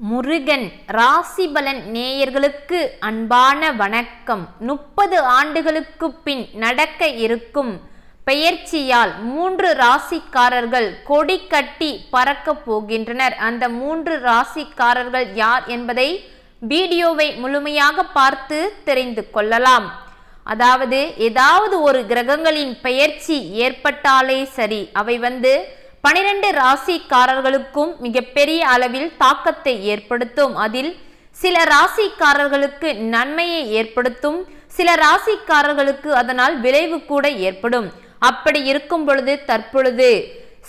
முருகன் ராசிபலன் நேயர்களுக்கு அன்பான வணக்கம். முப்பது ஆண்டுகளுக்கு பின் நடக்க இருக்கும் பெயர்ச்சியால் மூன்று ராசிக்காரர்கள் கொடி கட்டி பறக்க போகின்றனர். அந்த மூன்று ராசிக்காரர்கள் யார் என்பதை வீடியோவை முழுமையாக பார்த்து தெரிந்து கொள்ளலாம். அதாவது ஏதாவது ஒரு கிரகங்களின் பெயர்ச்சி ஏற்பட்டாலே சரி அவை வந்து பனிரெண்டு ராசிக்காரர்களுக்கும் மிகப்பெரிய அளவில் தாக்கத்தை ஏற்படுத்தும். அதில் சில ராசிக்காரர்களுக்கு நன்மையை ஏற்படுத்தும் சில ராசிக்காரர்களுக்கு அதனால் விளைவு கூட ஏற்படும். அப்படி இருக்கும் பொழுது தற்பொழுது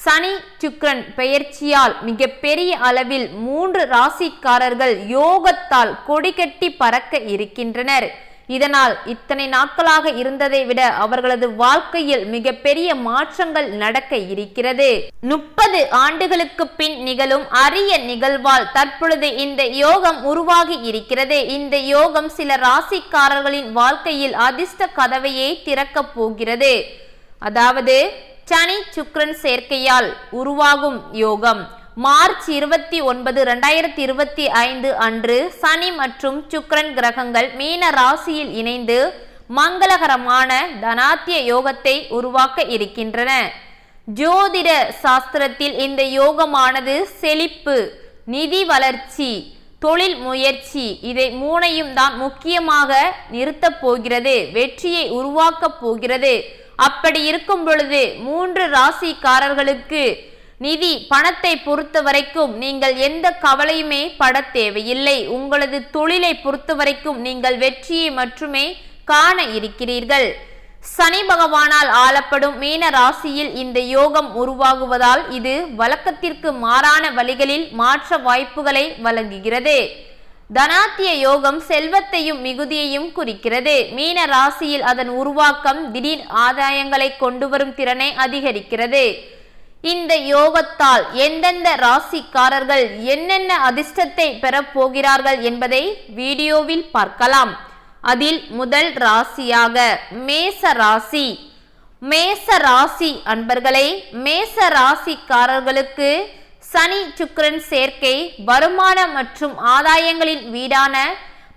சனி சுக்ரன் பெயர்ச்சியால் மிகப்பெரிய அளவில் மூன்று ராசிக்காரர்கள் யோகத்தால் கொடிகட்டி பறக்க இருக்கின்றனர். இதனால் இத்தனை நாட்களாக இருந்ததை விட அவர்களது வாழ்க்கையில் மிகப்பெரிய மாற்றங்கள் நடக்க இருக்கிறது. முப்பது ஆண்டுகளுக்கு பின் நிகழும் அரிய நிகழ்வால் தற்பொழுது இந்த யோகம் உருவாகி இருக்கிறது. இந்த யோகம் சில ராசிக்காரர்களின் வாழ்க்கையில் அதிர்ஷ்ட கதவையை திறக்கப் போகிறது. அதாவது சனி சுக்ரன் சேர்க்கையால் உருவாகும் யோகம். மார்ச் இருபத்தி ஒன்பது ரெண்டாயிரத்தி இருபத்தி ஐந்து அன்று சனி மற்றும் சுக்ரன் கிரகங்கள் மீன ராசியில் இணைந்து மங்களகரமான தனாத்திய யோகத்தை உருவாக்க இருக்கின்றன. ஜோதிட சாஸ்திரத்தில் இந்த யோகமானது செழிப்பு நிதி வளர்ச்சி தொழில் முயற்சி இதை மூனையும் தான் முக்கியமாக நிறுத்தப் போகிறது வெற்றியை உருவாக்கப் போகிறது. அப்படி இருக்கும் பொழுது மூன்று ராசிக்காரர்களுக்கு நிதி பணத்தை பொறுத்த வரைக்கும் நீங்கள் எந்த கவலையுமே பட தேவையில்லை. உங்களது தொழிலை பொறுத்த வரைக்கும் நீங்கள் வெற்றியை மட்டுமே காண இருக்கிறீர்கள். சனி பகவானால் ஆளப்படும் மீன ராசியில் இந்த யோகம் உருவாகுவதால் இது வழக்கத்திற்கு மாறான வழிகளில் மாற்ற வாய்ப்புகளை வழங்குகிறது. தனாத்திய யோகம் செல்வத்தையும் மிகுதியையும் குறிக்கிறது. மீன ராசியில் அதன் உருவாக்கம் திடீர் ஆதாயங்களை கொண்டு வரும் திறனை அதிகரிக்கிறது. இந்த யோகத்தால் எந்தெந்த ராசிக்காரர்கள் என்னென்ன அதிர்ஷ்டத்தை பெறப் போகிறார்கள் என்பதை வீடியோவில் பார்க்கலாம். அதில் முதல் ராசியாக மேச ராசி. மேச ராசி அன்பர்களே மேச ராசிக்காரர்களுக்கு சனி சுக்கரன் சேர்க்கை வருமானம் மற்றும் ஆதாயங்களின் வீடான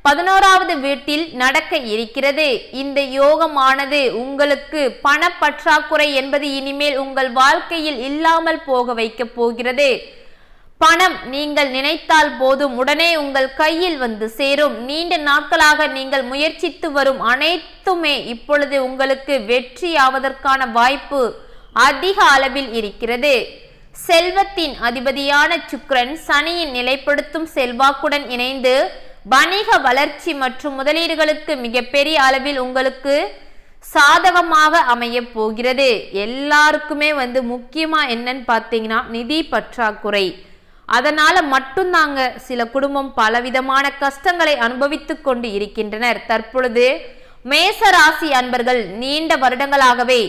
பதினோராவது வீட்டில் நடக்க இருக்கிறது. இந்த யோகமானது உங்களுக்கு பணப்பற்றாக்குறை என்பது இனிமேல் உங்கள் வாழ்க்கையில் இல்லாமல் போக வைக்கப் போகிறது. பணம் நீங்கள் நினைத்தால் போதும். உடனே உங்கள் கையில் வந்து சேரும். நீண்ட நாட்களாக நீங்கள் முயற்சித்து வரும் அனைத்துமே இப்பொழுது உங்களுக்கு வெற்றியாவதற்கான வாய்ப்பு அதிக அளவில் இருக்கிறது. செல்வத்தின் அதிபதியான சுக்கிரன் சனியின் நிலைப்படுத்தும் செல்வாக்குடன் இணைந்து வணிக வளர்ச்சி மற்றும் முதலீடுகளுக்கு மிகப்பெரிய அளவில் உங்களுக்கு சாதகமாக அமைய போகிறது. எல்லாருக்குமே வந்து முக்கியமாக என்னன்னு பார்த்தீங்கன்னா நிதி பற்றாக்குறை. அதனால மட்டும்தாங்க சில குடும்பம் பலவிதமான கஷ்டங்களை அனுபவித்து கொண்டு இருக்கின்றனர். தற்பொழுது மேச ராசி அன்பர்கள் நீண்ட வருடங்களாகவே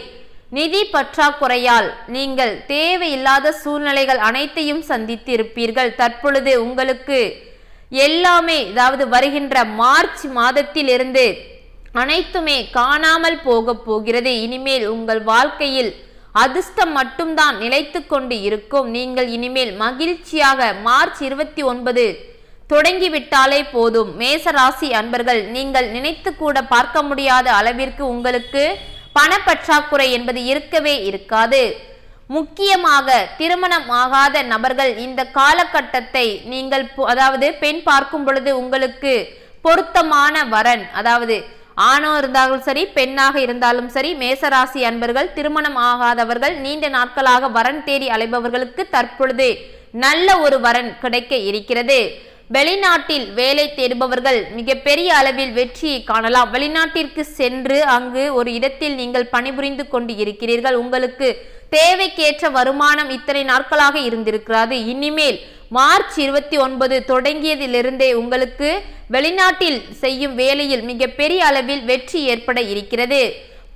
நிதி பற்றாக்குறையால் நீங்கள் தேவையில்லாத சூழ்நிலைகள் அனைத்தையும் சந்தித்து இருப்பீர்கள் தற்பொழுது உங்களுக்கு எல்லாமே அதாவது வருகின்ற மார்ச் மாதத்திலிருந்து அனைத்துமே காணாமல் போக போகிறது. இனிமேல் உங்கள் வாழ்க்கையில் அதிர்ஷ்டம் மட்டும்தான் நிலைத்து கொண்டு இருக்கும். நீங்கள் இனிமேல் மகிழ்ச்சியாக மார்ச் இருபத்தி ஒன்பது தொடங்கிவிட்டாலே போதும். மேசராசி அன்பர்கள் நீங்கள் நினைத்து கூட பார்க்க முடியாத அளவிற்கு உங்களுக்கு பணப்பற்றாக்குறை என்பது இருக்கவே இருக்காது. முக்கியமாக திருமணம் ஆகாத நபர்கள் இந்த காலகட்டத்தை நீங்கள் அதாவது பெண் பார்க்கும் பொழுது உங்களுக்கு பொருத்தமான வரன் அதாவது ஆணோ இருந்தாலும் சரி பெண்ணாக இருந்தாலும் சரி மேசராசி அன்பர்கள் திருமணம் ஆகாதவர்கள் நீண்ட நாட்களாக வரன் தேடி அலைபவர்களுக்கு தற்பொழுது நல்ல ஒரு வரன் கிடைக்க இருக்கிறது. வெளிநாட்டில் வேலை தேடுபவர்கள் மிகப்பெரிய அளவில் வெற்றியை காணலாம். வெளிநாட்டிற்கு சென்று அங்கு ஒரு இடத்தில் நீங்கள் பணிபுரிந்து கொண்டு இருக்கிறீர்கள். உங்களுக்கு தேவைக்கேற்ற வருமானம் இத்தனை நாட்களாக இருந்திருக்கிறது. இனிமேல் மார்ச் இருபத்தி ஒன்பது தொடங்கியதிலிருந்தே உங்களுக்கு வெளிநாட்டில் செய்யும் வேலையில் மிகப்பெரிய அளவில் வெற்றி ஏற்பட இருக்கிறது.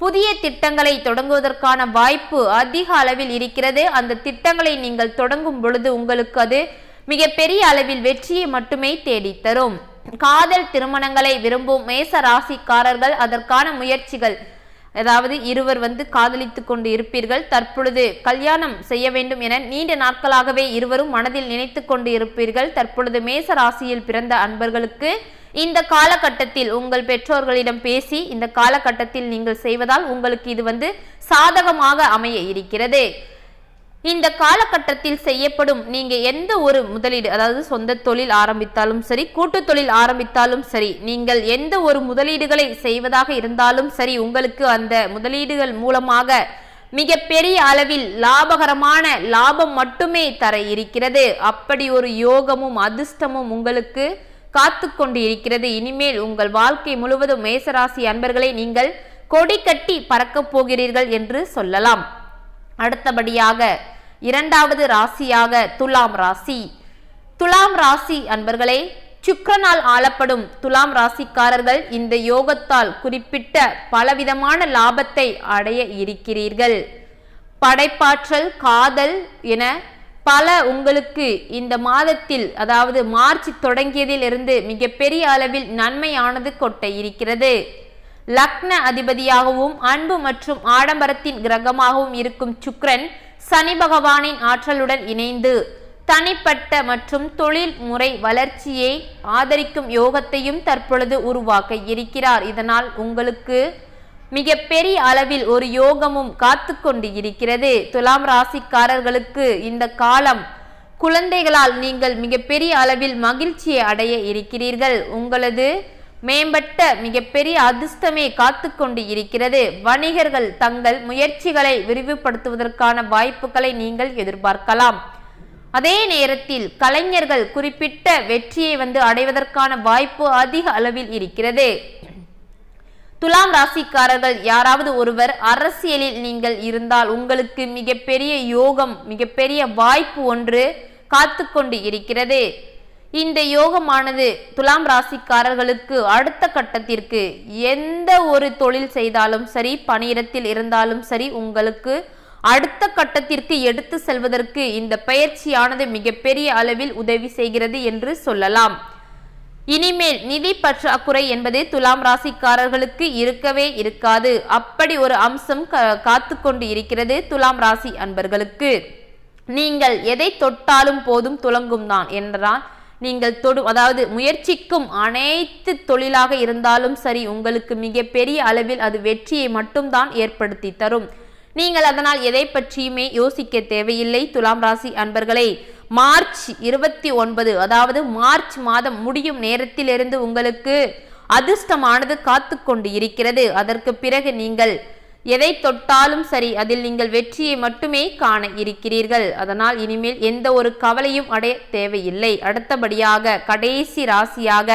புதிய திட்டங்களை தொடங்குவதற்கான வாய்ப்பு அதிக அளவில் இருக்கிறது. அந்த திட்டங்களை நீங்கள் தொடங்கும் பொழுது உங்களுக்கு அது மிகப்பெரிய அளவில் வெற்றியை மட்டுமே தேடித்தரும் காதல் திருமணங்களை விரும்பும் மேச ராசிக்காரர்கள் அதற்கான முயற்சிகள் அதாவது இருவர் வந்து காதலித்து கொண்டு இருப்பீர்கள் தற்பொழுது கல்யாணம் செய்ய வேண்டும் என நீண்ட நாட்களாகவே இருவரும் மனதில் நினைத்து கொண்டு இருப்பீர்கள். தற்பொழுது மேச ராசியில் பிறந்த அன்பர்களுக்கு இந்த காலகட்டத்தில் உங்கள் பெற்றோர்களிடம் பேசி இந்த காலகட்டத்தில் நீங்கள் செய்வதால் உங்களுக்கு இது வந்து சாதகமாக அமைய இருக்கிறது. இந்த காலகட்டத்தில் செய்யப்படும் நீங்க எந்த ஒரு முதலீடு அதாவது சொந்த தொழில் ஆரம்பித்தாலும் சரி கூட்டு தொழில் ஆரம்பித்தாலும் சரி நீங்கள் எந்த ஒரு முதலீடுகளை செய்வதாக இருந்தாலும் சரி உங்களுக்கு அந்த முதலீடுகள் மூலமாக மிக பெரிய அளவில் லாபகரமான லாபம் மட்டுமே தர இருக்கிறது. அப்படி ஒரு யோகமும் அதிர்ஷ்டமும் உங்களுக்கு காத்து கொண்டு இருக்கிறது. இனிமேல் உங்கள் வாழ்க்கை முழுவதும் மேசராசி அன்பர்களை நீங்கள் கொடி கட்டி பறக்கப் போகிறீர்கள் என்று சொல்லலாம். அடுத்தபடியாக இரண்டாவது ராசியாக துலாம் ராசி. துலாம் ராசி அன்பர்களே சுக்கரனால் ஆளப்படும் துலாம் ராசிக்காரர்கள் இந்த யோகத்தால் குறிப்பிட்ட பலவிதமான லாபத்தை அடைய இருக்கிறீர்கள். படைப்பாற்றல் காதல் என பல உங்களுக்கு இந்த மாதத்தில் அதாவது மார்ச் தொடங்கியதிலிருந்து மிகப்பெரிய அளவில் நன்மையானது கொட்ட இருக்கிறது. லக்ன அதிபதியாகவும் அன்பு மற்றும் ஆடம்பரத்தின் கிரகமாகவும் இருக்கும் சுக்ரன் சனி பகவானின் ஆற்றலுடன் இணைந்து தனிப்பட்ட மற்றும் தொழில் முறை வளர்ச்சியை ஆதரிக்கும் யோகத்தையும் தற்பொழுது உருவாக்க இருக்கிறார். இதனால் உங்களுக்கு மிக பெரிய அளவில் ஒரு யோகமும் காத்து கொண்டு இருக்கிறது. துலாம் ராசிக்காரர்களுக்கு இந்த காலம் குழந்தைகளால் நீங்கள் மிகப்பெரிய அளவில் மகிழ்ச்சியை அடைய இருக்கிறீர்கள். உங்களது மேம்பட்ட மிகப்பெரிய அதிர்ஷ்டமே காத்து கொண்டு இருக்கிறது. வணிகர்கள் தங்கள் முயற்சிகளை விரிவுபடுத்துவதற்கான வாய்ப்புகளை நீங்கள் எதிர்பார்க்கலாம். அதே நேரத்தில் கலைஞர்கள் குறிப்பிட்ட வெற்றியை வந்து அடைவதற்கான வாய்ப்பு அதிக அளவில் இருக்கிறது. துலாம் ராசிக்காரர்கள் யாராவது ஒருவர் அரசியலில் நீங்கள் இருந்தால் உங்களுக்கு மிகப்பெரிய யோகம் மிகப்பெரிய வாய்ப்பு ஒன்று காத்து கொண்டு இருக்கிறது. இந்த யோகமானது துலாம் ராசிக்காரர்களுக்கு அடுத்த கட்டத்திற்கு எந்த ஒரு தொழில் செய்தாலும் சரி பணியிடத்தில் இருந்தாலும் சரி உங்களுக்கு அடுத்த கட்டத்திற்கு எடுத்து செல்வதற்கு இந்த பயிற்சியானது மிகப்பெரிய அளவில் உதவி செய்கிறது என்று சொல்லலாம். இனிமேல் நிதி பற்றாக்குறை என்பது துலாம் ராசிக்காரர்களுக்கு இருக்கவே இருக்காது. அப்படி ஒரு அம்சம் காத்து கொண்டு இருக்கிறது துலாம் ராசி அன்பர்களுக்கு. நீங்கள் எதை தொட்டாலும் போதும் துலங்கும் தான் என்றால் நீங்கள் தொடு அதாவது முயற்சிக்கும் அனைத்து தொழிலாக இருந்தாலும் சரி உங்களுக்கு மிக பெரிய அளவில் அது வெற்றியை மட்டும்தான் ஏற்படுத்தி தரும். நீங்கள் அதனால் எதை பற்றியுமே யோசிக்க தேவையில்லை துலாம் ராசி அன்பர்களை. மார்ச் இருபத்தி ஒன்பது அதாவது மார்ச் மாதம் முடியும் நேரத்திலிருந்து உங்களுக்கு அதிர்ஷ்டமானது காத்து கொண்டு இருக்கிறது. அதற்கு பிறகு நீங்கள் எதை தொட்டாலும் சரி அதில் நீங்கள் வெற்றியை மட்டுமே காண இருக்கிறீர்கள். அதனால் இனிமேல் எந்த ஒரு கவலையும் அடைய தேவையில்லை. அடுத்தபடியாக கடைசி ராசியாக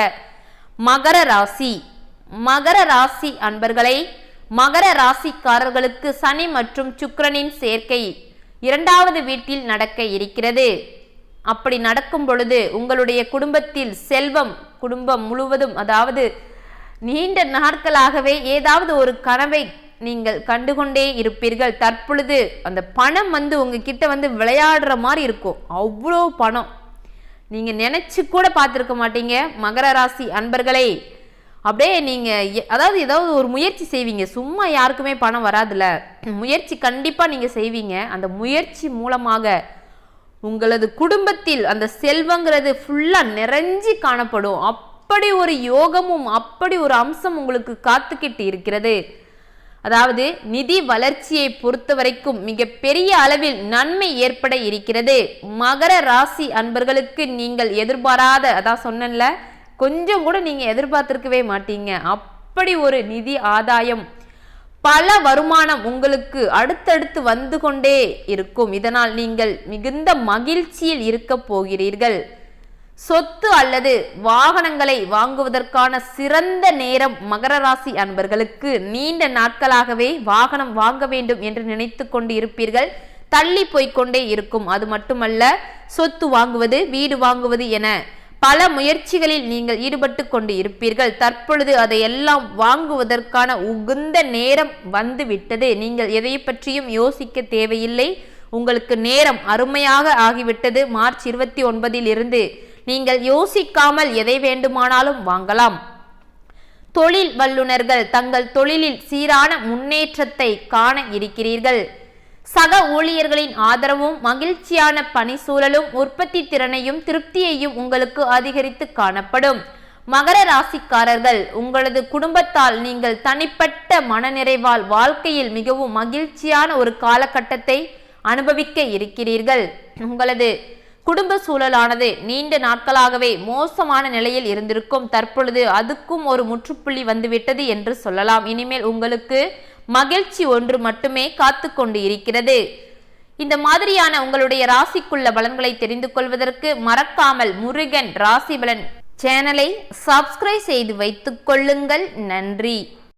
மகர ராசி. மகர ராசி அன்பர்களை மகர ராசிக்காரர்களுக்கு சனி மற்றும் சுக்கரனின் சேர்க்கை இரண்டாவது வீட்டில் நடக்க இருக்கிறது. அப்படி நடக்கும் பொழுது உங்களுடைய குடும்பத்தில் செல்வம் குடும்பம் முழுவதும் அதாவது நீண்ட நாட்களாகவே ஏதாவது ஒரு கனவை நீங்கள் கண்டுகொண்டே இருப்பீர்கள். தற்பொழுது அந்த பணம் வந்து உங்ககிட்ட வந்து விளையாடுற மாதிரி இருக்கும். அவ்வளோ பணம். நீங்கள் நினச்சி கூட பார்த்துருக்க மாட்டீங்க. மகர ராசி அன்பர்களே அப்படியே நீங்கள் அதாவது ஏதாவது ஒரு முயற்சி செய்வீங்க. சும்மா யாருக்குமே பணம் வராதுல்ல முயற்சி கண்டிப்பாக நீங்கள் செய்வீங்க. அந்த முயற்சி மூலமாக உங்களது குடும்பத்தில் அந்த செல்வங்கிறது ஃபுல்லாக நிறைஞ்சி காணப்படும். அப்படி ஒரு யோகமும் அப்படி ஒரு அம்சம் உங்களுக்கு காத்துக்கிட்டு இருக்கிறது. அதாவது நிதி வளர்ச்சியை பொறுத்த வரைக்கும் மிக பெரிய அளவில் நன்மை ஏற்பட இருக்கிறது. மகர ராசி அன்பர்களுக்கு நீங்கள் எதிர்பாராத அதான் சொன்னல கொஞ்சம் கூட நீங்க எதிர்பார்த்திருக்கவே மாட்டீங்க. அப்படி ஒரு நிதி ஆதாயம் பல வருமானம் உங்களுக்கு அடுத்தடுத்து வந்து கொண்டே இருக்கும். இதனால் நீங்கள் மிகுந்த மகிழ்ச்சியில் இருக்க போகிறீர்கள். சொத்து அல்லது வாகனங்களை வாங்குவதற்கான சிறந்த நேரம் மகர ராசி அன்பர்களுக்கு நீண்ட நாட்களாகவே வாகனம் வாங்க வேண்டும் என்று நினைத்து கொண்டு இருப்பீர்கள். தள்ளி போய்கொண்டே இருக்கும். அது மட்டுமல்ல சொத்து வாங்குவது வீடு வாங்குவது என பல முயற்சிகளில் நீங்கள் ஈடுபட்டு கொண்டு இருப்பீர்கள். தற்பொழுது அதையெல்லாம் வாங்குவதற்கான உகுந்த நேரம் வந்து விட்டது நீங்கள் எதை பற்றியும் யோசிக்க தேவையில்லை. உங்களுக்கு நேரம் அருமையாக ஆகிவிட்டது. மார்ச் இருபத்தி ஒன்பதில் இருந்து நீங்கள் யோசிக்காமல் எதை வேண்டுமானாலும் வாங்கலாம். தொழில் வல்லுநர்கள் தங்கள் தொழிலில் சீரான முன்னேற்றத்தை காண இருக்கிறீர்கள். சக ஊழியர்களின் ஆதரவும் மகிழ்ச்சியான பணி சூழலும் உற்பத்தி திறனையும் திருப்தியையும் உங்களுக்கு அதிகரித்து காணப்படும். மகர ராசிக்காரர்கள் உங்களது குடும்பத்தால் நீங்கள் தனிப்பட்ட மனநிறைவால் வாழ்க்கையில் மிகவும் மகிழ்ச்சியான ஒரு காலகட்டத்தை அனுபவிக்க இருக்கிறீர்கள். உங்களது குடும்ப சூழலானது நீண்ட நாட்களாகவே மோசமான நிலையில் இருந்திருக்கும். தற்பொழுது அதுக்கும் ஒரு முற்றுப்புள்ளி வந்துவிட்டது என்று சொல்லலாம். இனிமேல் உங்களுக்கு மகிழ்ச்சி ஒன்று மட்டுமே காத்து கொண்டு இருக்கிறது. இந்த மாதிரியான உங்களுடைய ராசிக்குள்ள பலன்களை தெரிந்து கொள்வதற்கு மறக்காமல் முருகன் ராசி பலன் சேனலை சப்ஸ்கிரைப் செய்து வைத்துக் கொள்ளுங்கள். நன்றி.